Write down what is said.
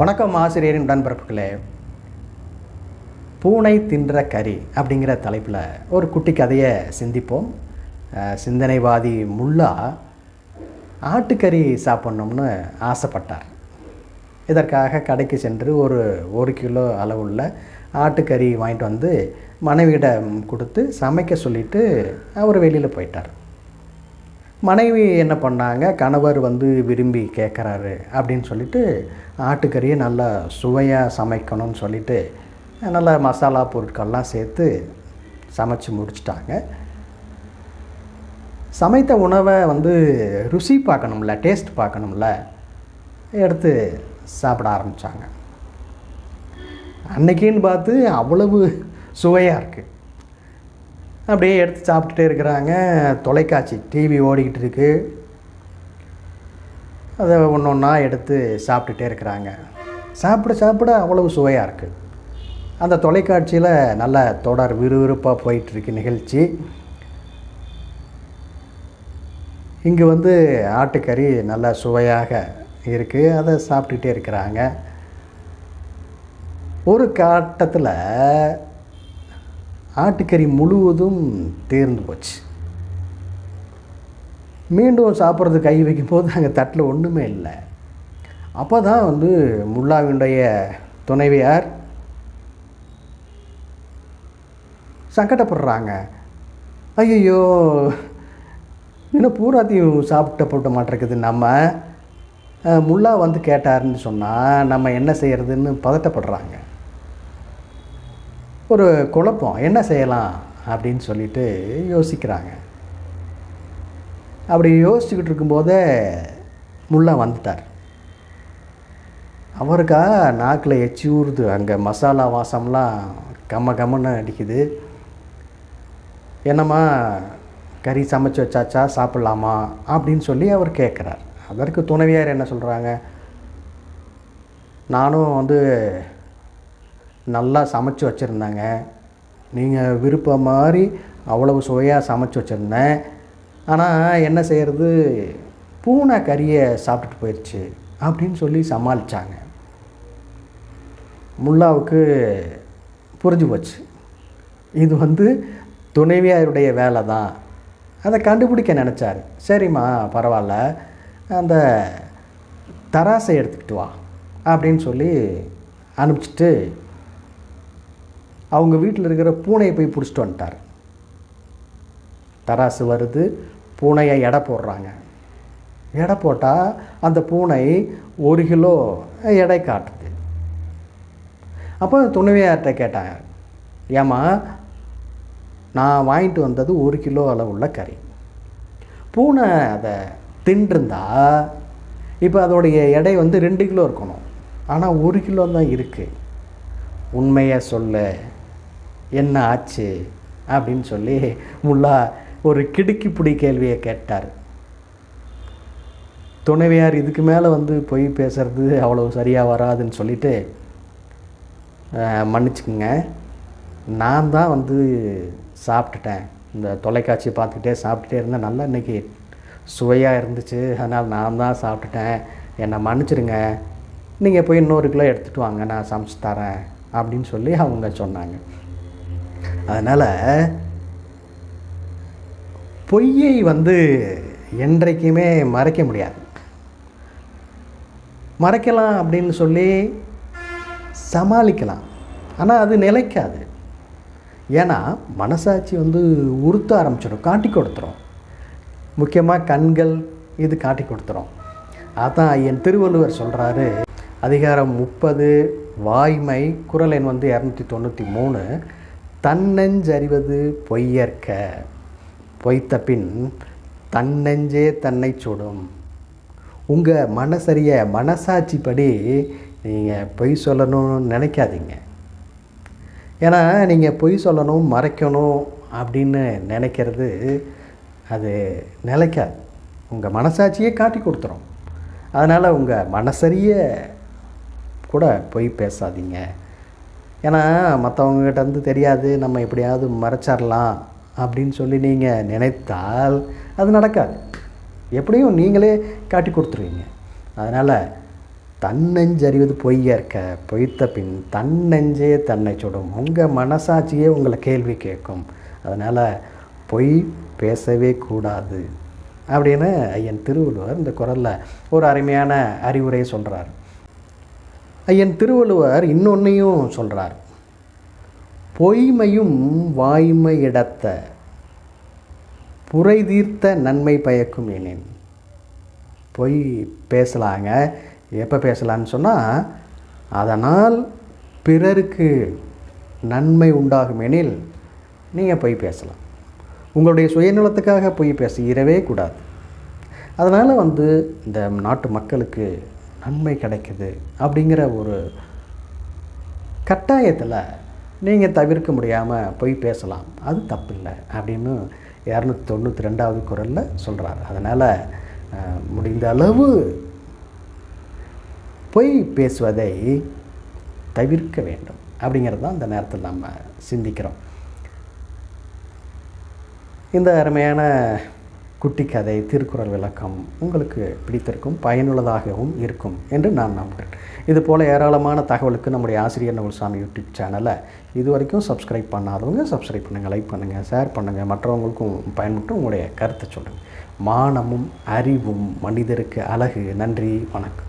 வணக்கம் ஆசிரியரின் உடன்பிறப்புகளே. பூனை தின்ற கறி அப்படிங்கிற தலைப்பில் ஒரு குட்டி கதையை சிந்திப்போம். சிந்தனைவாதி முல்லா ஆட்டுக்கறி சாப்பிட்ணும்னு ஆசைப்பட்டார். இதற்காக கடைக்கு சென்று ஒரு ஒரு கிலோ அளவுள்ள ஆட்டுக்கறி வாங்கிட்டு வந்து மனைவியிடம் கொடுத்து சமைக்க சொல்லிட்டு அவர் வெளியில் போயிட்டார். மனைவி என்ன பண்ணாங்க? கணவர் வந்து விரும்பி கேட்குறாரு அப்படின்னு சொல்லிட்டு ஆட்டுக்கறியை நல்லா சுவையாக சமைக்கணும்னு சொல்லிட்டு நல்லா மசாலா பொருட்கள்லாம் சேர்த்து சமைச்சு முடிச்சிட்டாங்க. சமைத்த உணவை வந்து ருசி பார்க்கணும்ல டேஸ்ட் பார்க்கணும்ல எடுத்து சாப்பிட ஆரம்பித்தாங்க அன்னைக்குன்னு பார்த்து அவ்வளவு சுவையாக இருக்குது அப்படியே எடுத்து சாப்பிட்டுட்டே இருக்கிறாங்க. தொலைக்காட்சி டிவி ஓடிக்கிட்டு இருக்குது அதை ஒன்று ஒன்றா எடுத்து சாப்பிட்டுட்டே இருக்கிறாங்க. சாப்பிட சாப்பிட அவ்வளவு சுவையாக இருக்குது அந்த தொலைக்காட்சியில் நல்ல தொடர் விறுவிறுப்பாக போயிட்டுருக்கு நிகழ்ச்சி. இங்கே வந்து ஆட்டுக்கறி நல்ல சுவையாக இருக்குது அதை சாப்பிட்டுட்டே இருக்கிறாங்க. ஒரு காட்டத்தில் ஆட்டுக்கறி முழுவதும் தேர்ந்து போச்சு. மீண்டும் சாப்பிட்றது கை வைக்கும்போது அங்கே தட்டில் ஒன்றுமே இல்லை. அப்போ தான் வந்து முல்லாவினுடைய துணைவியார் சங்கடப்படுறாங்க. ஐயோ இன்னும் பூராத்தையும் சாப்பிட்ட போட்ட மாட்டிருக்குது நம்ம. முல்லா வந்து கேட்டாருன்னு சொன்னால் நம்ம என்ன செய்கிறதுன்னு பதட்டப்படுறாங்க. ஒரு குழப்பம் என்ன செய்யலாம்? அப்படின்னு சொல்லிட்டு யோசிக்கிறாங்க. அப்படி யோசிச்சுக்கிட்டு இருக்கும்போதே முல்லா வந்துட்டார். அவருக்கா நாக்கில் எச்சி ஊறுது. அங்கே மசாலா வாசம்லாம் கம்ம கம்மன்னு அடிக்குது. என்னம்மா கறி சமைச்சு வச்சாச்சா? சாப்பிட்லாமா? அப்படின்னு சொல்லி அவர் கேட்குறார். அதற்கு துணைவியார் என்ன சொல்கிறாங்க நானும் வந்து நல்லா சமைச்சு வச்சுருந்தாங்க. நீங்கள் விருப்பம் மாதிரி அவ்வளவு சுவையாக சமைச்சு வச்சுருந்தேன். ஆனால் என்ன செய்கிறது பூனை கறியை சாப்பிட்டுட்டு போயிடுச்சு அப்படின்னு சொல்லி சமாளித்தாங்க முல்லாவுக்கு புரிஞ்சு போச்சு. இது வந்து துணைவியாருடைய வேலை தான். அதை கண்டுபிடிக்க நினச்சார். சரிம்மா பரவாயில்ல. அந்த தராசை எடுத்துக்கிட்டு வா அப்படின்னு சொல்லி அனுப்பிச்சிட்டு அவங்க வீட்டில் இருக்கிற பூனையை போய் பிடிச்சிட்டு வந்துட்டார். தராசு வருது பூனையை எடை போடுறாங்க. எடை போட்டால் அந்த பூனை ஒரு கிலோ எடை காட்டுது. அப்போ துணைவியார்கிட்ட கேட்டாங்க ஏம்மா நான் வாங்கிட்டு வந்தது ஒரு கிலோ அளவுள்ள கறி. பூனை அதை தின்றிருந்தா இப்போ அதோடைய எடை வந்து ரெண்டு கிலோ இருக்கணும். ஆனால் ஒரு கிலோ தான் இருக்குது உண்மையை சொல்லு. என்ன ஆச்சு அப்படின்னு சொல்லி முல்லா ஒரு கிடுக்கி பிடி கேள்வியை கேட்டார். துணைவியார் இதுக்கு மேலே வந்து பொய் பேசுறது அவ்வளோ சரியாக வராதுன்னு சொல்லிட்டு மன்னிச்சுக்குங்க. நான் தான் வந்து சாப்பிட்டுட்டேன். இந்த தொலைக்காட்சி பார்த்துக்கிட்டே சாப்பிட்டுட்டே இருந்தேன். நல்லா இன்னைக்கு சுவையாக இருந்துச்சு. அதனால் நான் தான் சாப்பிட்டுட்டேன். என்னை மன்னிச்சிடுங்க நீங்கள் போய் இன்னொரு கிலோ எடுத்துகிட்டு வாங்க. நான் சமைச்சு தரேன் அப்படின்னு சொல்லி அவங்க சொன்னாங்க. அதனால் பொய்யை வந்து என்றைக்குமே மறைக்க முடியாது. மறைக்கலாம் அப்படின்னு சொல்லி சமாளிக்கலாம். ஆனால் அது நிலைக்காது. ஏன்னா மனசாட்சி வந்து உறுத்த ஆரம்பிச்சிடும். காட்டி கொடுத்துரும். முக்கியமாக கண்கள் இது காட்டி கொடுத்துரும். அதான் என் திருவள்ளுவர் சொல்கிறாரு அதிகாரம் முப்பது வாய்மை குரல் எண் வந்து இரநூத்தி தொண்ணூற்றி மூணு. தன்னெஞ்சறிவது பொய்யற்க. பொய்த்த பின் தன்னெஞ்சே தன்னை சுடும். உங்கள் மனசறிய மனசாட்சிப்படி நீங்கள் பொய் சொல்லணும்னு நினைக்காதீங்க. ஏன்னா நீங்கள் பொய் சொல்லணும் மறைக்கணும் அப்படின்னு நினைக்கிறது அது நிலைக்காது. உங்கள் மனசாட்சியே காட்டி கொடுத்துரும். அதனால் உங்கள் மனசறிய கூட பொய் பேசாதீங்க. ஏன்னா மற்றவங்ககிட்ட இருந்து தெரியாது நம்ம எப்படியாவது மறைச்சிடலாம் அப்படின்னு சொல்லி நீங்கள் நினைத்தால் அது நடக்காது. எப்படியும் நீங்களே காட்டி கொடுத்துருவீங்க. அதனால் தன்னெஞ்சறிவது பொய்யற்க பொய்த்த பின் தன்னெஞ்சே தன்னை சுடும். உங்கள் மனசாட்சியே உங்களை கேள்வி கேட்கும். அதனால் பொய் பேசவே கூடாது அப்படின்னு ஐயன் திருவள்ளுவர் இந்த குரலில் ஒரு அருமையான அறிவுரையை சொல்கிறார் ஐயன் திருவள்ளுவர் இன்னொன்னையும் சொல்கிறார் பொய்மையும் வாய்மை இடத்த புரை தீர்த்த நன்மை பயக்கும் எனின். பொய் பேசலாங்க. எப்போ பேசலான்னு சொன்னால் அதனால் பிறருக்கு நன்மை உண்டாகும் எனில் நீங்கள் பொய் பேசலாம். உங்களுடைய சுயநலத்துக்காக பொய் பேசிடவே கூடாது. அதனால் வந்து இந்த நாட்டு மக்களுக்கு நன்மை கிடைக்குது அப்படிங்கிற ஒரு கட்டாயத்தில் நீங்கள் தவிர்க்க முடியாமல் போய் பேசலாம். அது தப்பில்லை அப்படின்னு இரநூத்தி தொண்ணூற்றி ரெண்டாவது குரலில் சொல்கிறார் அதனால் முடிந்த அளவு பொய் பேசுவதை தவிர்க்க வேண்டும் அப்படிங்கிறது தான் இந்த நேரத்தில் நம்ம சிந்திக்கிறோம். இந்த அருமையான குட்டி கதை திருக்குறள் விளக்கம் உங்களுக்கு பிடித்திருக்கும் பயனுள்ளதாகவும் இருக்கும் என்று நான் நம்புகிறேன். இது போல் ஏராளமான தகவலுக்கு நம்முடைய ஆசிரியர் நவல்சாமி யூடியூப் சேனலை இது வரைக்கும் சப்ஸ்கிரைப் பண்ணாதவங்க சப்ஸ்கிரைப் பண்ணுங்கள் லைக் பண்ணுங்கள் ஷேர் பண்ணுங்கள் மற்றவங்களுக்கும் பயன்பட்டு உங்களுடைய கருத்தை சொல்லுங்கள் மானமும் அறிவும் மனிதருக்கு அழகு. நன்றி வணக்கம்.